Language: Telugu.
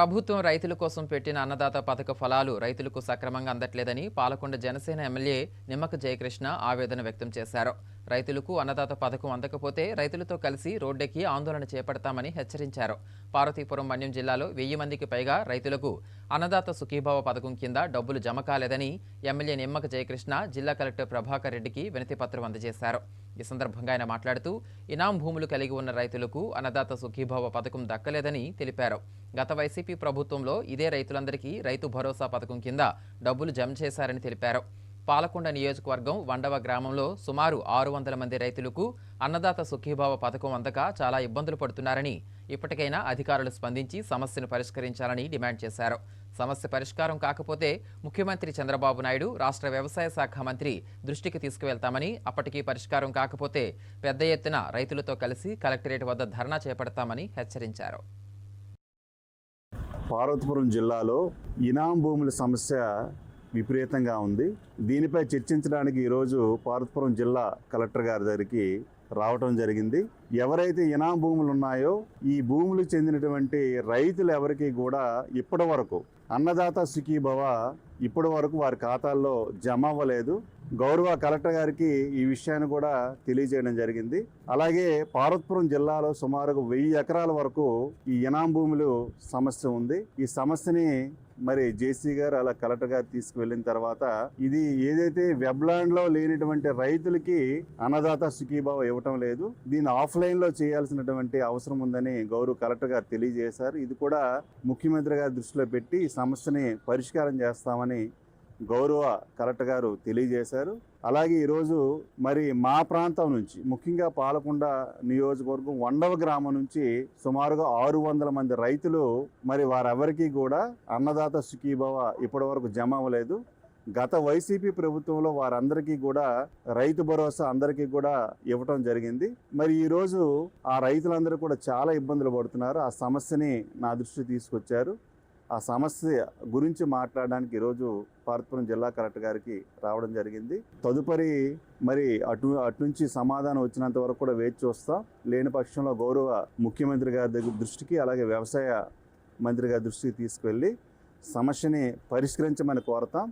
ప్రభుత్వం రైతుల కోసం పెట్టిన అన్నదాత పథక ఫలాలు రైతులకు సక్రమంగా అందట్లేదని పాలకొండ జనసేన ఎమ్మెల్యే నిమ్మక జయకృష్ణ ఆవేదన వ్యక్తం చేశారు. రైతులకు అన్నదాత పథకం అందకపోతే రైతులతో కలిసి రోడ్డెక్కి ఆందోళన చేపడతామని హెచ్చరించారు. పార్వతీపురం మన్యం జిల్లాలో వెయ్యి మందికి పైగా రైతులకు అన్నదాత సుఖీభావ పథకం కింద డబ్బులు జమ కాలేదని ఎమ్మెల్యే నిమ్మక జయకృష్ణ జిల్లా కలెక్టర్ ప్రభాకర్ రెడ్డికి వినతి పత్రం అందజేశారు. ఈ సందర్భంగా ఆయన మాట్లాడుతూ ఇనాం భూములు కలిగి ఉన్న రైతులకు అన్నదాత సుఖీభావ పథకం దక్కలేదని తెలిపారు. గత వైసీపీ ప్రభుత్వంలో ఇదే రైతులందరికీ రైతు భరోసా పథకం కింద డబ్బులు జమ చేశారని తెలిపారు. పాలకొండ నియోజకవర్గం వండవ గ్రామంలో సుమారు ఆరు వందల మంది రైతులకు అన్నదాత సుఖీభావ పథకం అందక చాలా ఇబ్బందులు పడుతున్నారని ఇప్పటికైనా అధికారులు స్పందించి సమస్యను పరిష్కరించాలని డిమాండ్ చేశారు. సమస్య పరిష్కారం కాకపోతే ముఖ్యమంత్రి చంద్రబాబు నాయుడు రాష్ట్ర వ్యవసాయ శాఖ మంత్రి దృష్టికి తీసుకువెళ్తామని అప్పటికీ పరిష్కారం కాకపోతే పెద్ద ఎత్తున రైతులతో కలిసి కలెక్టరేట్ వద్ద ధర్నా చేపడతామని హెచ్చరించారు. పార్వతీపురం జిల్లాలో ఇనాం భూముల సమస్య విపరీతంగా ఉంది. దీనిపై చర్చించడానికి ఈరోజు పార్వతీపురం జిల్లా కలెక్టర్ గారి దగ్గరికి రావటం జరిగింది. ఎవరైతే ఇనాం భూములు ఉన్నాయో ఈ భూములు చెందినటువంటి రైతులు ఎవరికి కూడా ఇప్పటి వరకు అన్నదాత సుఖీభవ ఇప్పటి వరకు వారి ఖాతాల్లో జమ అవ్వలేదు. గౌరవ కలెక్టర్ గారికి ఈ విషయాన్ని కూడా తెలియజేయడం జరిగింది. అలాగే పార్వతీపురం జిల్లాలో సుమారు వెయ్యి ఎకరాల వరకు ఈ ఇనాం భూములు సమస్య ఉంది. ఈ సమస్యని మరి జేసీ గారు అలా కలెక్టర్ గారు తీసుకువెళ్ళిన తర్వాత ఇది ఏదైతే వెబ్లాండ్లో లేనటువంటి రైతులకి అన్నదాత సుఖీభావ ఇవ్వటం లేదు. దీన్ని ఆఫ్లైన్లో చేయాల్సినటువంటి అవసరం ఉందని గౌరవ కలెక్టర్ గారు తెలియజేశారు. ఇది కూడా ముఖ్యమంత్రి గారి దృష్టిలో పెట్టి ఈ సమస్యని పరిష్కారం చేస్తామని గౌరవ కలెక్టర్ గారు తెలియజేశారు. అలాగే ఈరోజు మరి మా ప్రాంతం నుంచి ముఖ్యంగా పాలకొండ నియోజకవర్గం వండవ గ్రామం నుంచి సుమారుగా ఆరు వందల మంది రైతులు మరి వారెవరికీ కూడా అన్నదాత సుఖీభవ ఇప్పటి వరకు జమ అవ్వలేదు. గత వైసీపీ ప్రభుత్వంలో వారందరికీ కూడా రైతు భరోసా అందరికీ కూడా ఇవ్వటం జరిగింది. మరి ఈరోజు ఆ రైతులందరూ కూడా చాలా ఇబ్బందులు పడుతున్నారు. ఆ సమస్యని నా దృష్టి తీసుకొచ్చారు. ఆ సమస్య గురించి మాట్లాడడానికి ఈరోజు పార్వతీపురం జిల్లా కలెక్టర్ గారికి రావడం జరిగింది. తదుపరి మరి అటు అటు నుంచి సమాధానం వచ్చినంత వరకు కూడా వేచి చూస్తాం. లేని పక్షంలో గౌరవ ముఖ్యమంత్రి గారి దగ్గర దృష్టికి అలాగే వ్యవసాయ మంత్రి గారి దృష్టికి తీసుకువెళ్ళి సమస్యని పరిష్కరించమని కోరతాం.